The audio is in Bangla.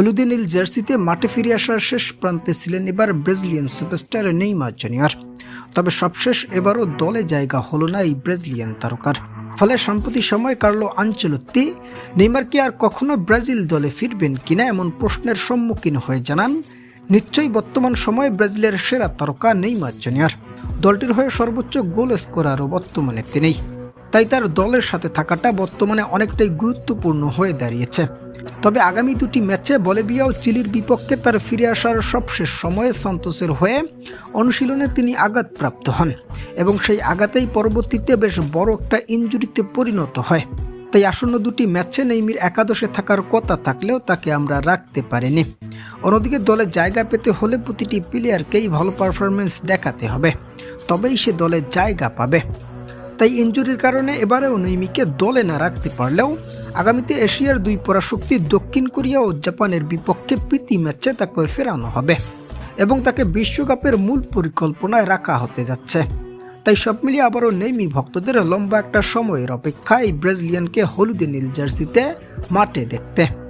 হলুদে নীল জার্সিতে মাঠে ফিরে আসার শেষ প্রান্তে ছিলেন এবার ব্রাজিলিয়ান সুপারস্টার নেইমার জুনিয়র। তবে সবশেষ এবারও দলে জায়গা হলো না এই ব্রাজিলিয়ান তারকার। ফলে সম্প্রতি সময় কার্লো আঞ্চলত্তি নেইমার কি আর কখনো ব্রাজিল দলে ফিরবেন কিনা এমন প্রশ্নের সম্মুখীন হয়ে জানান নিশ্চয়ই বর্তমান সময়ে ব্রাজিলের সেরা তারকা নেইমার জুনিয়র। দলটির হয়ে সর্বোচ্চ গোল স্কোরারও বর্তমানে তিনিই তাই তার দলের সাথে থাকাটা বর্তমানে অনেকটাই গুরুত্বপূর্ণ হয়ে দাঁড়িয়েছে। তবে আগামী দুটি ম্যাচে বলেভিয়া ও চিলির বিপক্ষে তার ফিরে আসার সবশেষ সময়ে সান্তোসের হয়ে অনুশীলনে তিনি আঘাতপ্রাপ্ত হন এবং সেই আঘাতেই পরবর্তীতে বেশ বড় একটা ইঞ্জুরিতে পরিণত হয়। তাই আসন্ন দুটি ম্যাচে নেইমির একাদশে থাকার কথা থাকলেও তাকে আমরা রাখতে পারিনি। অন্যদিকে দলে জায়গা পেতে হলে প্রতিটি প্লেয়ারকেই ভালো পারফরমেন্স দেখাতে হবে। তবেই সে দলে জায়গা পাবে। তাই ইঞ্জুরির কারণে এবারেও নৈমিকে দলে না রাখতে পারলেও আগামীতে এশিয়ার দুই পরাশক্তি দক্ষিণ কোরিয়া ও জাপানের বিপক্ষে প্রীতি ম্যাচে তাকে ফেরানো হবে এবং তাকে বিশ্বকাপের মূল পরিকল্পনায় রাখা হতে যাচ্ছে। তাই সব মিলিয়ে আবারও নেইমি ভক্তদের লম্বা একটা সময়ের অপেক্ষা এই ব্রাজিলিয়ানকে হলুদে নীল জার্সিতে মাঠে দেখতে।